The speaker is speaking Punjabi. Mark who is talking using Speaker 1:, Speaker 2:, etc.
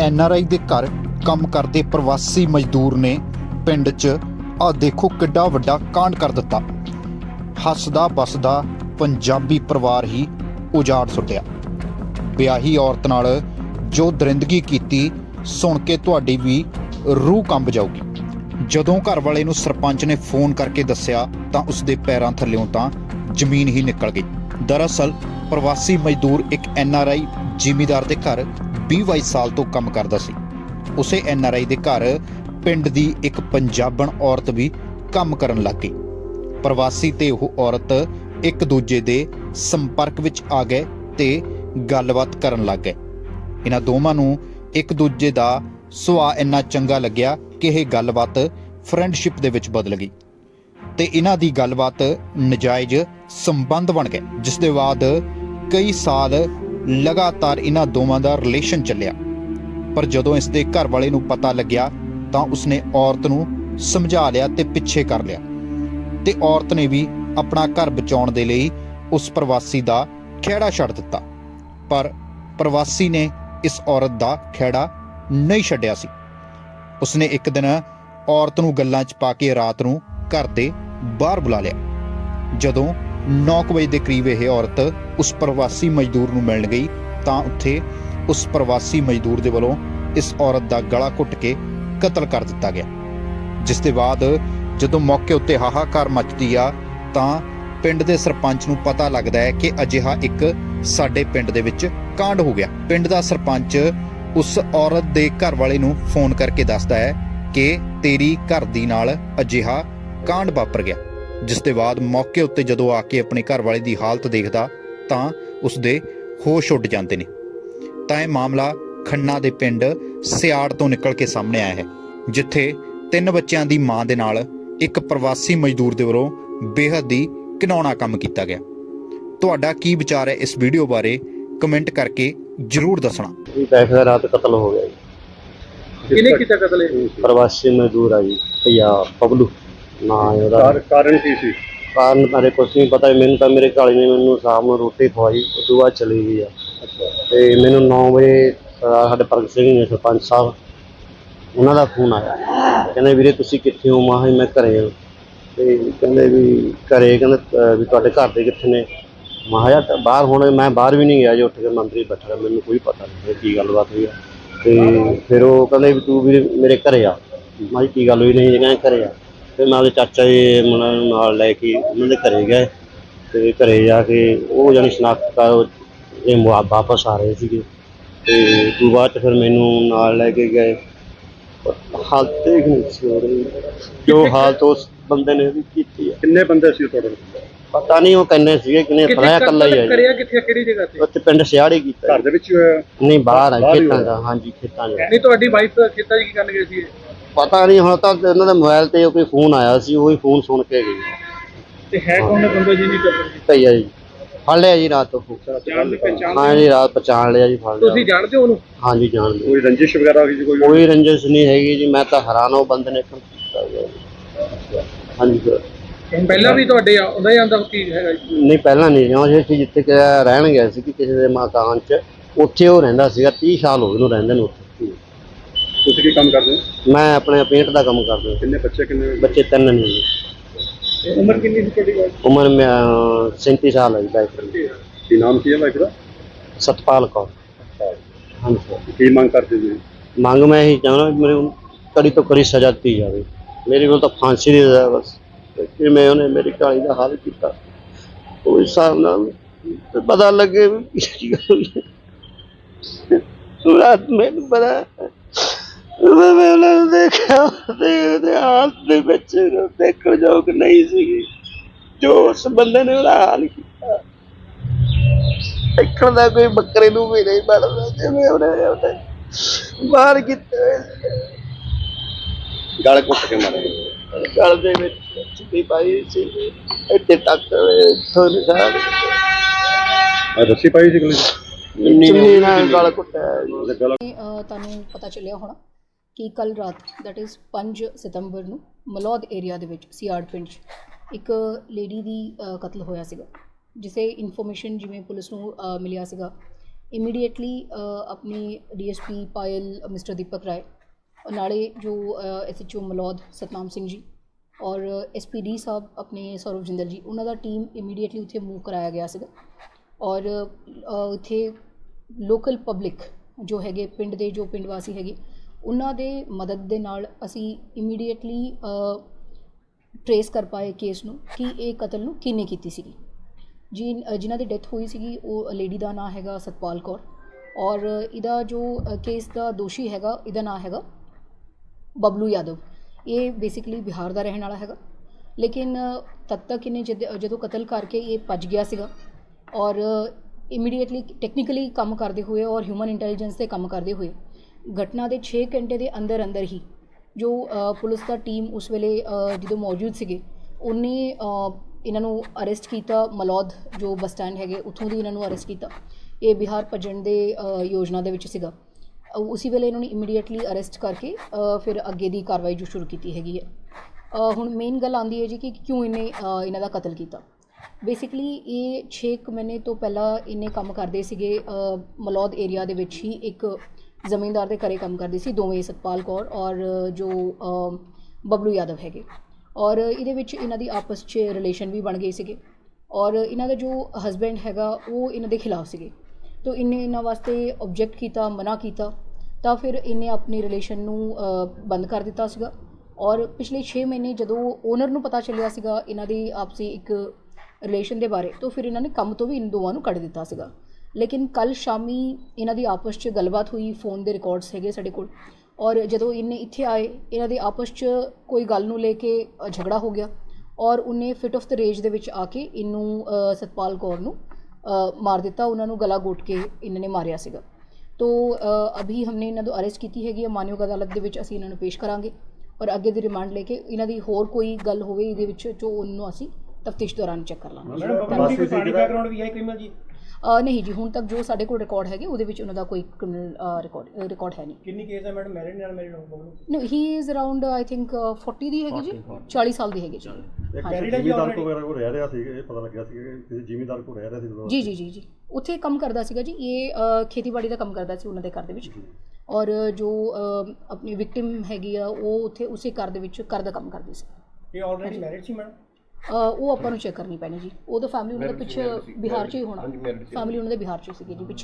Speaker 1: ਐਨ ਆਰ ਆਈ ਦੇ ਘਰ ਕੰਮ ਕਰਦੇ ਪ੍ਰਵਾਸੀ ਮਜ਼ਦੂਰ ਨੇ ਪਿੰਡ 'ਚ ਆ ਦੇਖੋ ਕਿੱਡਾ ਵੱਡਾ ਕਾਂਡ ਕਰ ਦਿੱਤਾ। ਹੱਸਦਾ ਬਸਦਾ ਪੰਜਾਬੀ ਪਰਿਵਾਰ ਹੀ ਉਜਾੜ ਸੁੱਟਿਆ। ਵਿਆਹੀ ਔਰਤ ਨਾਲ ਜੋ ਦਰਿੰਦਗੀ ਕੀਤੀ, ਸੁਣ ਕੇ ਤੁਹਾਡੀ ਵੀ ਰੂਹ ਕੰਬ ਜਾਊਗੀ। ਜਦੋਂ ਘਰ ਵਾਲੇ ਨੂੰ ਸਰਪੰਚ ਨੇ ਫੋਨ ਕਰਕੇ ਦੱਸਿਆ, ਤਾਂ ਉਸ ਦੇ ਪੈਰਾਂ ਥੱਲਿਓਂ ਤਾਂ ਜ਼ਮੀਨ ਹੀ ਨਿਕਲ ਗਈ। ਦਰਅਸਲ, ਪ੍ਰਵਾਸੀ ਮਜ਼ਦੂਰ ਇੱਕ ਐਨ ਆਰ ਆਈ ਜ਼ਿਮੀਦਾਰ ਦੇ ਘਰ 20-22 ਸਾਲ ਤੋਂ ਕੰਮ ਕਰਦਾ ਸੀ। ਉਸੇ ਐਨਆਰਆਈ ਦੇ ਘਰ ਪਿੰਡ ਦੀ ਇੱਕ ਪੰਜਾਬਣ ਔਰਤ ਵੀ ਕੰਮ ਕਰਨ ਲੱਗ ਗਈ। ਪ੍ਰਵਾਸੀ ਤੇ ਉਹ ਔਰਤ ਇੱਕ ਦੂਜੇ ਦੇ ਸੰਪਰਕ ਵਿੱਚ ਆ ਗਏ ਤੇ ਗੱਲਬਾਤ ਕਰਨ ਲੱਗ ਗਏ। ਇਹਨਾਂ ਦੋਵਾਂ ਨੂੰ ਇੱਕ ਦੂਜੇ ਦਾ ਸੁਭਾਅ ਇੰਨਾ ਚੰਗਾ ਲੱਗਿਆ ਕਿ ਇਹ ਗੱਲਬਾਤ ਫਰੈਂਡਸ਼ਿਪ ਦੇ ਵਿੱਚ ਬਦਲ ਗਈ। ਤੇ ਇਹਨਾਂ ਦੀ ਗੱਲਬਾਤ ਨਜਾਇਜ਼ ਸੰਬੰਧ ਬਣ ਗਏ, ਜਿਸ ਦੇ ਬਾਅਦ ਕਈ ਸਾਲ ਲਗਾਤਾਰ ਇਹਨਾਂ ਦੋਵਾਂ ਦਾ ਰਿਲੇਸ਼ਨ ਚੱਲਿਆ। ਪਰ ਜਦੋਂ ਇਸ ਦੇ ਘਰ ਵਾਲੇ ਨੂੰ ਪਤਾ ਲੱਗਿਆ, ਤਾਂ ਉਸਨੇ ਔਰਤ ਨੂੰ ਸਮਝਾ ਲਿਆ ਤੇ ਪਿੱਛੇ ਕਰ ਲਿਆ। ਤੇ ਔਰਤ ਨੇ ਵੀ ਆਪਣਾ ਘਰ ਬਚਾਉਣ ਦੇ ਲਈ ਉਸ ਪ੍ਰਵਾਸੀ ਦਾ ਖਹਿੜਾ ਛੱਡ ਦਿੱਤਾ। ਪਰ ਪ੍ਰਵਾਸੀ ਨੇ ਇਸ ਔਰਤ ਦਾ ਖਹਿੜਾ ਨਹੀਂ ਛੱਡਿਆ ਸੀ। ਉਸਨੇ ਇੱਕ ਦਿਨ ਔਰਤ ਨੂੰ ਗੱਲਾਂ 'ਚ ਪਾ ਕੇ ਰਾਤ ਨੂੰ ਘਰ ਦੇ ਬਾਹਰ ਬੁਲਾ ਲਿਆ। ਜਦੋਂ 9 ਵਜੇ ਦੇ ਕਰੀਬ ਇਹ ਔਰਤ ਉਸ ਪ੍ਰਵਾਸੀ ਮਜ਼ਦੂਰ ਨੂੰ ਮਿਲਣ ਗਈ, ਤਾਂ ਉੱਥੇ ਉਸ ਪ੍ਰਵਾਸੀ ਮਜ਼ਦੂਰ ਦੇ ਵੱਲੋਂ ਇਸ ਔਰਤ ਦਾ ਗਲਾ ਘੁੱਟ ਕੇ ਕਤਲ ਕਰ ਦਿੱਤਾ ਗਿਆ। ਜਿਸ ਦੇ ਬਾਅਦ ਜਦੋਂ ਮੌਕੇ ਉੱਤੇ ਹਾਹਾਕਾਰ ਮਚਦੀ ਆ, ਤਾਂ ਪਿੰਡ ਦੇ ਸਰਪੰਚ ਨੂੰ ਪਤਾ ਲੱਗਦਾ ਹੈ ਕਿ ਅਜਿਹਾ ਇੱਕ ਸਾਡੇ ਪਿੰਡ ਦੇ ਵਿੱਚ ਕਾਂਡ ਹੋ ਗਿਆ। ਪਿੰਡ ਦਾ ਸਰਪੰਚ ਉਸ ਔਰਤ ਦੇ ਘਰ ਵਾਲੇ ਨੂੰ ਫੋਨ ਕਰਕੇ ਦੱਸਦਾ ਹੈ ਕਿ ਤੇਰੀ ਘਰ ਦੀ ਨਾਲ ਅਜਿਹਾ ਕਾਂਡ ਵਾਪਰ ਗਿਆ। ਜਿਸ ਦੇ ਬਾਅਦ ਮੌਕੇ ਉੱਤੇ ਜਦੋਂ ਆ ਕੇ ਆਪਣੇ ਘਰ ਵਾਲੇ ਦੀ ਹਾਲਤ ਦੇਖਦਾ ਤਾਂ ਉਸ ਦੇ ਹੋਸ਼ ਉੱਡ ਜਾਂਦੇ ਨੇ। ਤਾਂ ਇਹ ਮਾਮਲਾ ਖੰਨਾ ਦੇ ਪਿੰਡ ਸਿਆੜ ਤੋਂ ਨਿਕਲ ਕੇ ਸਾਹਮਣੇ ਆਇਆ ਹੈ ਜਿੱਥੇ ਤਿੰਨ ਬੱਚਿਆਂ ਦੀ ਮਾਂ ਦੇ ਨਾਲ ਇੱਕ ਪ੍ਰਵਾਸੀ ਮਜ਼ਦੂਰ ਦੇ ਵੱਲੋਂ ਬੇਹੱਦ ਹੀ ਘਿਨਾਉਣਾ ਕੰਮ ਕੀਤਾ ਗਿਆ। ਤੁਹਾਡਾ ਕੀ ਵਿਚਾਰ ਹੈ ਇਸ ਵੀਡੀਓ ਬਾਰੇ? ਕਮੈਂਟ ਕਰਕੇ ਜਰੂਰ ਦੱਸਣਾ।
Speaker 2: ਜੀ ਬੈਠਦਾ ਰਾਤ ਕਤਲ ਹੋ ਗਿਆ ਜੀ।
Speaker 3: ਕਿਹਨੇ ਕੀਤਾ ਕਤਲ ਇਹ?
Speaker 2: ਪ੍ਰਵਾਸੀ ਮਜ਼ਦੂਰ ਆ ਜੀ ਭਈਆ ਪਬਲੂ। ਨਾ ਉਹਦਾ
Speaker 3: ਕਾਰ- ਕਾਰਨ ਕੀ ਸੀ?
Speaker 2: ਕਾਰਨ ਬਾਰੇ ਕੁਛ ਨਹੀਂ ਪਤਾ ਮੈਨੂੰ ਤਾਂ ਮੇਰੇ ਘਾਲੀ ਨੇ ਮੈਨੂੰ ਸ਼ਾਮ ਨੂੰ ਰੋਟੀ ਖਵਾਈ ਉਸ ਤੋਂ ਬਾਅਦ ਚਲੀ ਗਈ ਆ। ਤੇ ਮੈਨੂੰ 9 ਵਜੇ ਸਾਡੇ ਭਗਤ ਸਿੰਘ ਨੇ ਸਰਪੰਚ ਸਾਹਿਬ ਉਹਨਾਂ ਦਾ ਫੋਨ ਆਇਆ। ਕਹਿੰਦੇ ਵੀਰੇ ਤੁਸੀਂ ਕਿੱਥੇ ਹੋ? ਮਾਂ ਮੈਂ ਘਰੇ ਹਾਂ। ਤੇ ਕਹਿੰਦੇ ਵੀ ਘਰੇ ਕਹਿੰਦੇ ਅਹ ਵੀ ਤੁਹਾਡੇ ਘਰ ਦੇ ਕਿੱਥੇ ਨੇ? ਮਾਂ ਯਾਰ ਬਾਹਰ ਹੁਣ ਮੈਂ ਬਾਹਰ ਵੀ ਨਹੀਂ ਗਿਆ ਜੀ ਉੱਠ ਕੇ ਮੰਤਰੀ ਬੈਠਾ ਰਿਹਾ, ਮੈਨੂੰ ਕੋਈ ਪਤਾ ਨਹੀਂ ਕੀ ਗੱਲਬਾਤ ਹੋਈ ਆ। ਤੇ ਫਿਰ ਉਹ ਕਹਿੰਦੇ ਵੀ ਤੂੰ ਵੀਰੇ ਮੇਰੇ ਘਰੇ ਆ। ਮੈਂ ਕਿਹਾ ਕੀ ਗੱਲ ਹੋਈ? ਨਹੀਂ ਜੀ ਕਹਿੰਦੇ ਘਰੇ ਆ। ਫਿਰ ਮੈਂ ਉਹਦੇ ਚਾਚਾ ਜੀ ਮੁੰਡਾ ਨੂੰ ਨਾਲ ਲੈ ਕੇ ਉਹਨਾਂ ਦੇ ਘਰੇ ਗਏ ਤੇ ਘਰੇ ਜਾ ਕੇ ਉਹ ਜਾਨੀ ਸ਼ਨਾਖਤ ਕਰ ਇਹ ਮੁਆ- ਵਾਪਸ ਆ ਰਹੇ ਸੀਗੇ। ਤੇ ਤੋਂ ਬਾਅਦ 'ਚ ਫਿਰ ਮੈਨੂੰ ਨਾਲ ਲੈ ਕੇ ਗਏ। ਹਾਲਤ ਦੇਖ ਨਹੀਂ ਸੀ ਹੋ ਰਹੀ ਜੋ ਹਾਲਤ ਉਸ ਬੰਦੇ ਨੇ ਵੀ ਕੀਤੀ ਹੈ
Speaker 3: ਕਿੰਨੇ ਬੰਦੇ ਸੀ ਤੁਹਾਡੇ
Speaker 2: ਪਤਾ ਨਹੀਂ ਉਹ ਕਹਿੰਦੇ ਸੀਗੇ ਕਿ ਨਹੀਂ ਫੜਿਆ ਇਕੱਲਾ ਹੀ ਜੀ।
Speaker 3: ਕਰਿਆ ਕਿੱਥੇ ਕਿਹੜੀ ਜਗ੍ਹਾ ਤੇ?
Speaker 2: ਉੱਥੇ ਪਿੰਡ ਸਿਆੜੀ ਕੀਤਾ
Speaker 3: ਘਰ ਦੇ ਵਿੱਚ ਹੀ ਹੋਇਆ?
Speaker 2: ਨਹੀਂ ਬਾਹਰ ਆ
Speaker 3: ਬਾਹਰ ਹੀ
Speaker 2: ਖੇਤਾਂ
Speaker 3: ਹੋਇਆ।
Speaker 2: ਦਾ ਹਾਂਜੀ ਖੇਤਾਂ ਦਾ।
Speaker 3: ਨਹੀਂ ਤੁਹਾਡੀ ਵਾਈਫ ਖੇਤਾਂ 'ਚ ਕੀ ਕਰਨ ਗਏ ਸੀ
Speaker 2: ਪਤਾ ਨਹੀਂ ਹੁਣ ਤਾਂ ਇਹਨਾਂ ਦੇ ਮੋਬਾਈਲ ਤੇ ਕੋਈ ਫੋਨ ਆਇਆ ਸੀ ਉਹੀ ਫੋਨ ਸੁਣ ਕੇ ਗਈ
Speaker 3: ਤੇ ਹੈ ਕੌਣ ਬੰਦਾ ਜੀ ਨਹੀਂ ਕਰ
Speaker 2: ਭਈਆ ਜੀ। ਫੜ ਲਿਆ ਜੀ ਰਾਤ ਉਹ
Speaker 3: ਜਾਣ ਦੀ ਪਹਿਚਾਣ
Speaker 2: ਹਾਂ ਜੀ ਰਾਤ ਪਛਾਣ ਲਿਆ ਜੀ ਫੜ ਲਿਆ।
Speaker 3: ਤੁਸੀਂ ਜਾਣਦੇ ਹੋ ਉਹਨੂੰ?
Speaker 2: ਹਾਂਜੀ ਜਾਣ ਲਿਆ
Speaker 3: ਕੋਈ ਰੰਜਿਸ਼ ਵਗੈਰਾ ਹੋਈ ਸੀ ਕੋਈ?
Speaker 2: ਕੋਈ ਰੰਜਿਸ਼ ਨਹੀਂ ਹੈਗੀ ਜੀ ਮੈਂ ਤਾਂ ਹੈਰਾਨ ਉਹ ਬੰਦੇ ਨੇ ਕੰਮ ਕੀਤਾ ਗਿਆ ਜੀ। ਹਾਂਜੀ ਸਰ।
Speaker 3: ਪਹਿਲਾਂ ਵੀ ਤੁਹਾਡੇ ਆਉਂਦਾ ਹੀ ਆਉਂਦਾ ਕੀ ਹੈਗਾ ਜੀ?
Speaker 2: ਨਹੀਂ ਪਹਿਲਾਂ ਨਹੀਂ ਜਿਉਂ ਜਿੱਥੇ ਜਿੱਥੇ ਕਿ ਰਹਿਣ ਗਿਆ ਸੀ ਕਿ ਕਿਸੇ ਦੇ ਮਕਾਨ 'ਚ ਉੱਥੇ ਉਹ ਰਹਿੰਦਾ ਸੀਗਾ 30 ਸਾਲ ਹੋ ਗਏ ਉਹਨੂੰ ਰਹਿੰਦੇ ਨੂੰ ਉੱਥੇ।
Speaker 3: ਤੁਸੀਂ ਕੀ ਕੰਮ ਕਰਦੇ ਹੋ?
Speaker 2: ਮੈਂ ਆਪਣੇ ਪੇਂਟ ਦਾ ਕੰਮ ਕਰਦਾ
Speaker 3: ਕਿੰਨੇ ਬੱਚੇ ਕਿੰਨੇ
Speaker 2: ਬੱਚੇ? ਤਿੰਨ ਨੇ ਜੀ।
Speaker 3: ਉਮਰ ਕਿੰਨੀ ਸੀ ਤੁਹਾਡੀ ਵਾਈਫ?
Speaker 2: ਉਮਰ ਮੈਂ ਅਹ, 37 ਸਾਲ ਹੈ ਜੀ ਦੀ।
Speaker 3: ਕੀ ਨਾਮ ਕੀ ਹੈ ਵਾਈਫ ਦਾ?
Speaker 2: ਸਤਪਾਲ ਕੌਰ। ਹਾਂਜੀ।
Speaker 3: ਕੀ ਮੰਗ ਕਰਦੇ ਜੀ
Speaker 2: ਮੰਗ ਮੈਂ ਇਹੀ ਚਾਹੁੰਦਾ ਵੀ ਮੇਰੇ ਕੜੀ ਤੋਂ ਕੜੀ ਸਜ਼ਾ ਦਿੱਤੀ ਜਾਵੇ। ਮੇਰੇ ਕੋਲ ਤਾਂ ਫਾਂਸੀ ਦੀ ਸਜ਼ਾ ਬਸ। ਤੇ ਕਿਵੇਂ ਉਹਨੇ ਮੇਰੀ ਕਾਲੀ ਦਾ ਹਾਲ ਕੀਤਾ। ਉਹ ਹਿਸਾਬ ਨਾਲ ਪਤਾ ਲੱਗੇ ਵੀ ਕੀ ਗੱਲ ਹੋਈ ਹੈ। ਰਾਤ ਮੈਨੂੰ ਪਤਾ ਮੈਂ ਉਹਨੂੰ ਦੇਖਿਆ ਤੇ ਉਹਦੇ ਹਾਲ ਦੇ ਵਿੱਚ ਦੇਖਣ ਯੋਗ ਨਹੀਂ ਸੀਗੀ ਜੋ ਉਸ ਬੰਦੇ ਨੇ ਉਹਦਾ ਹਾਲ ਕੀਤਾ। ਦੇਖਣ ਦਾ ਕੋਈ ਬੱਕਰੇ ਨੂੰ ਵੀ ਨਹੀਂ ਬਣਦਾ ਜਿਵੇਂ ਉਹਨੇ ਉਹਨੇ ਬਾਹਰ ਕੀਤੇ ਹੋਏ
Speaker 3: ਗਾਲ ਕੁੱਟ ਕੇ ਮਾਰੇ।
Speaker 2: ਗਲ ਦੇ ਵਿੱਚ ਚੁੱਪੀ ਪਾਈ ਸੀ ਇੱਥੇ ਤੱਕ ਇੱਥੋਂ ਨਿਸ਼ਾਨ
Speaker 3: ਰੱਸੀ ਪਾਈ ਸੀ ਗਲੇ?
Speaker 2: ਚੁੰਨੀ ਨਾਲ ਗਲ ਕੁੱਟਿਆ ਜੀ।
Speaker 3: ਉਹਦੇ ਗਲਾ
Speaker 4: ਅ, ਤੁਹਾਨੂੰ ਪਤਾ ਚੱਲਿਆ ਹੋਣਾ। ਕਿ ਕੱਲ ਰਾਤ ਦੈਟ ਇਜ਼ 5 ਸਤੰਬਰ ਨੂੰ ਮਲੌਦ ਏਰੀਆ ਦੇ ਵਿੱਚ, ਸਿਆੜ ਪਿੰਡ 'ਚ, ਇੱਕ ਲੇਡੀ ਦੀ ਕਤਲ ਹੋਇਆ ਸੀਗਾ, ਜਿਸੇ ਇਨਫੋਰਮੇਸ਼ਨ ਜਿਵੇਂ ਪੁਲਿਸ ਨੂੰ ਮਿਲਿਆ ਸੀਗਾ। ਇਮੀਡੀਏਟਲੀ ਆਪਣੀ ਡੀਐਸਪੀ ਪਾਇਲ ਮਿਸਟਰ ਦੀਪਕ ਰਾਏ, ਔਰ ਨਾਲੇ ਜੋ ਐਸਐਚਓ ਮਲੌਦ, ਸਤਨਾਮ ਸਿੰਘ ਜੀ, ਔਰ ਐਸਪੀਡੀ ਸਾਹਿਬ ਆਪਣੇ ਸੌਰਵ ਜਿੰਦਲ ਜੀ, ਉਹਨਾਂ ਦਾ ਟੀਮ ਇਮੀਡੀਏਟਲੀ ਉੱਥੇ ਮੂਵ ਕਰਾਇਆ ਗਿਆ ਸੀਗਾ। ਔਰ ਉੱਥੇ ਲੋਕਲ ਪਬਲਿਕ ਜੋ ਹੈਗੇ, ਪਿੰਡ ਦੇ ਜੋ ਪਿੰਡ ਵਾਸੀ ਹੈਗੇ ਉਹਨਾਂ ਦੇ ਮਦਦ ਦੇ ਨਾਲ ਅਸੀਂ ਇਮੀਡੀਏਟਲੀ ਟਰੇਸ ਕਰ ਪਾਏ ਕੇਸ ਨੂੰ ਕਿ ਇਹ ਕਤਲ ਨੂੰ ਕਿਹਨੇ ਕੀਤੀ ਸੀਗੀ। ਜੀ ਜਿਨ੍ਹਾਂ ਦੀ ਡੈਥ ਹੋਈ ਸੀਗੀ, ਉਹ ਲੇਡੀ ਦਾ ਨਾਮ ਹੈਗਾ ਸਤਪਾਲ ਕੌਰ ਔਰ ਇਹਦਾ ਜੋ ਕੇਸ ਦਾ ਦੋਸ਼ੀ ਹੈਗਾ, ਇਹਦਾ ਨਾਮ ਹੈਗਾ ਬਬਲੂ ਯਾਦਵ। ਇਹ ਬੇਸਿਕਲੀ ਬਿਹਾਰ ਦਾ ਰਹਿਣ ਵਾਲਾ ਹੈਗਾ। ਲੇਕਿਨ ਤਦ ਤੱਕ ਇਹਨੇ ਜਦ, ਜਦੋਂ ਕਤਲ ਕਰਕੇ ਇਹ ਭੱਜ ਗਿਆ ਸੀਗਾ ਔਰ ਇਮੀਡੀਏਟਲੀ ਟੈਕਨੀਕਲੀ ਕੰਮ ਕਰਦੇ ਹੋਏ ਔਰ ਹਿਊਮਨ ਇੰਟੈਲੀਜੈਂਸ ਤੇ ਕੰਮ ਕਰਦੇ ਹੋਏ ਘਟਨਾ ਦੇ 6 ਘੰਟੇ ਦੇ ਅੰਦਰ ਅੰਦਰ ਹੀ ਜੋ ਪੁਲਿਸ ਦਾ ਟੀਮ ਉਸ ਵੇਲੇ ਜਦੋਂ ਮੌਜੂਦ ਸੀਗੇ ਉਹਨੇ ਇਹਨਾਂ ਨੂੰ ਅਰੈਸਟ ਕੀਤਾ ਮਲੌਦ ਜੋ ਬੱਸ ਸਟੈਂਡ ਹੈਗੇ ਉੱਥੋਂ ਦੀ ਇਹਨਾਂ ਨੂੰ ਅਰੈਸਟ ਕੀਤਾ। ਇਹ ਬਿਹਾਰ ਭੱਜਣ ਦੇ ਯੋਜਨਾ ਦੇ ਵਿੱਚ ਸੀਗਾ। ਅ, ਉਸੇ ਵੇਲੇ ਇਹਨਾਂ ਨੂੰ ਇਮੀਡੀਏਟਲੀ ਅਰੈਸਟ ਕਰਕੇ ਫਿਰ ਅੱਗੇ ਦੀ ਕਾਰਵਾਈ ਜੋ ਸ਼ੁਰੂ ਕੀਤੀ ਹੈਗੀ ਹੈ। ਹੁਣ ਮੇਨ ਗੱਲ ਆਂਦੀ ਹੈ ਜੀ ਕਿ ਕਿਉਂ ਇਹਨੇ ਇਹਨਾਂ ਦਾ ਕਤਲ ਕੀਤਾ। ਬੇਸਿਕਲੀ ਇਹ 6 ਮਹੀਨੇ ਤੋਂ ਪਹਿਲਾਂ ਇਹਨੇ ਕੰਮ ਕਰਦੇ ਸੀਗੇ ਮਲੌਦ ਏਰੀਆ ਦੇ ਵਿੱਚ ਹੀ ਇੱਕ ਜ਼ਮੀਂਦਾਰ ਦੇ ਘਰੇ ਕੰਮ ਕਰਦੇ ਸੀ ਦੋਵੇਂ ਸਤਪਾਲ ਕੌਰ ਔਰ ਜੋ ਬਬਲੂ ਯਾਦਵ ਹੈਗੇ ਔਰ ਇਹਦੇ ਵਿੱਚ ਇਹਨਾਂ ਦੀ ਆਪਸ 'ਚ ਰਿਲੇਸ਼ਨ ਵੀ ਬਣ ਗਏ ਸੀਗੇ ਔਰ ਇਹਨਾਂ ਦਾ ਜੋ ਹਸਬੈਂਡ ਹੈਗਾ ਉਹ ਇਹਨਾਂ ਦੇ ਖਿਲਾਫ ਸੀਗੇ ਤੋ ਇਹਨੇ ਇਹਨਾਂ ਵਾਸਤੇ ਆਬਜੈਕਟ ਕੀਤਾ ਮਨਾ ਕੀਤਾ ਤਾਂ ਫਿਰ ਇਹਨੇ ਆਪਣੀ ਰਿਲੇਸ਼ਨ ਨੂੰ ਬੰਦ ਕਰ ਦਿੱਤਾ ਸੀਗਾ ਔਰ ਪਿਛਲੇ 6 ਮਹੀਨੇ ਜਦੋਂ ਓਨਰ ਨੂੰ ਪਤਾ ਚੱਲਿਆ ਸੀਗਾ ਇਹਨਾਂ ਦੀ ਆਪਸੀ ਇੱਕ ਰਿਲੇਸ਼ਨ ਦੇ ਬਾਰੇ ਤਾਂ ਫਿਰ ਇਹਨਾਂ ਨੇ ਕੰਮ ਤੋਂ ਵੀ ਇਨ ਦੋਵਾਂ ਨੂੰ ਕੱਢ ਦਿੱਤਾ ਸੀਗਾ ਲੇਕਿਨ ਕੱਲ ਸ਼ਾਮੀ ਇਹਨਾਂ ਦੀ ਆਪਸ 'ਚ ਗੱਲਬਾਤ ਹੋਈ ਫੋਨ ਦੇ ਰਿਕਾਰਡਸ ਹੈਗੇ ਸਾਡੇ ਕੋਲ। ਔਰ ਜਦੋਂ ਇਹਨੇ ਇੱਥੇ ਆਏ ਇਹਨਾਂ ਦੇ ਆਪਸ 'ਚ ਕੋਈ ਗੱਲ ਨੂੰ ਲੈ ਕੇ ਝਗੜਾ ਹੋ ਗਿਆ ਔਰ ਉਹਨੇ ਫਿਟ ਆਫ ਦ ਰੇਜ ਦੇ ਵਿੱਚ ਆ ਕੇ ਇਹਨੂੰ ਸਤਪਾਲ ਕੌਰ ਨੂੰ ਮਾਰ ਦਿੱਤਾ ਉਹਨਾਂ ਨੂੰ ਗਲਾ ਘੋਟ ਕੇ ਇਹਨਾਂ ਨੇ ਮਾਰਿਆ ਸੀਗਾ। ਤੋ ਅਭੀ ਹਮਨੇ ਇਹਨਾਂ ਨੂੰ ਅਰੈਸਟ ਕੀਤੀ ਹੈਗੀ ਹੈ ਮਾਨਯੋਗ ਅਦਾਲਤ ਦੇ ਵਿੱਚ ਅਸੀਂ ਇਹਨਾਂ ਨੂੰ ਪੇਸ਼ ਕਰਾਂਗੇ ਔਰ ਅੱਗੇ ਦੀ ਰਿਮਾਂਡ ਲੈ ਕੇ ਇਹਨਾਂ ਦੀ ਹੋਰ ਕੋਈ ਗੱਲ ਹੋਵੇ ਇਹਦੇ ਵਿੱਚ ਜੋ ਉਹਨੂੰ ਅਸੀਂ ਤਫਤੀਸ਼ ਦੌਰਾਨ ਚੈੱਕ ਕਰ ਲਾਂਗੇ।
Speaker 5: ਮੈਡਮ ਬੱਬੂ ਦੀ ਕੋਈ ਪੁਰਾਣੀ ਬੈਕਗ੍ਰਾਉਂਡ ਵੀ ਹੈ ਕ੍ਰਿਮੀਨਲ ਜੀ।
Speaker 4: ਅ, ਨਹੀਂ ਜੀ ਹੁਣ ਤੱਕ ਜੋ ਸਾਡੇ ਕੋਲ ਰਿਕਾਰਡ ਹੈਗੇ ਉਹਦੇ ਵਿੱਚ ਉਹਨਾਂ ਦਾ ਕੋਈ ਕ੍ਰਿਮੀਨਲ ਰਿਕਾਰਡ ਰਿਕਾਰਡ ਹੈ ਨਹੀਂ।
Speaker 5: ਕਿੰਨੀ ਕੇਸ ਹੈ ਮੈਡਮ ਮੈਰਿਡ ਨਾਲ ਮੈਰਿਡ ਹੋ
Speaker 4: no he is around I think 40 ਦੀ ਹੈਗੀ ਜੀ। 40 ਸਾਲ ਦੀ ਹੈਗੀ ਜੀ।
Speaker 3: ਜ਼ਿਮੀਦਾਰ? ਕੋ ਵਗੈਰਾ ਕੋ ਰਹਿ ਰਿਹਾ ਸੀ ਇਹ ਪਤਾ ਲੱਗਿਆ ਸੀ ਕਿ ਕਿਸੇ ਜ਼ਿਮੀਦਾਰ ਕੋ ਰਹਿ ਰਿਹਾ ਸੀ
Speaker 4: ਜੀ ਜੀ ਜੀ ਜੀ। ਉੱਥੇ ਕੰਮ ਕਰਦਾ ਸੀਗਾ ਜੀ। ਇਹ ਖੇਤੀਬਾੜੀ ਦਾ ਕੰਮ ਕਰਦਾ ਸੀ ਉਹਨਾਂ ਦੇ ਘਰ ਦੇ ਵਿੱਚ। ਔਰ ਜੋ ਆਪਣੀ ਵਿਕਟਿਮ ਹੈਗੀ ਆ ਉਹ ਉੱਥੇ ਉਸੇ ਘਰ ਦੇ ਵਿੱਚ ਘਰ ਦਾ ਕੰਮ ਕਰਦੀ ਸੀ।
Speaker 5: ਇਹ ਆਲਰੇਡੀ ਮੈਰਿਡ ਸੀ ਮੈਡਮ
Speaker 4: ਉਹ ਆਪਾਂ ਨੂੰ ਚੈੱਕ ਕਰਨੀ ਪੈਣੀ ਜੀ। ਉਹ ਤਾਂ ਫੈਮਿਲੀ ਉਹਨਾਂ ਦਾ ਪਿੱਛੇ ਬਿਹਾਰ 'ਚ ਹੀ ਹੋਣਾ। ਫੈਮਿਲੀ ਉਹਨਾਂ ਦੇ ਬਿਹਾਰ 'ਚ ਸੀਗੀ ਜੀ ਪਿੱਛੇ।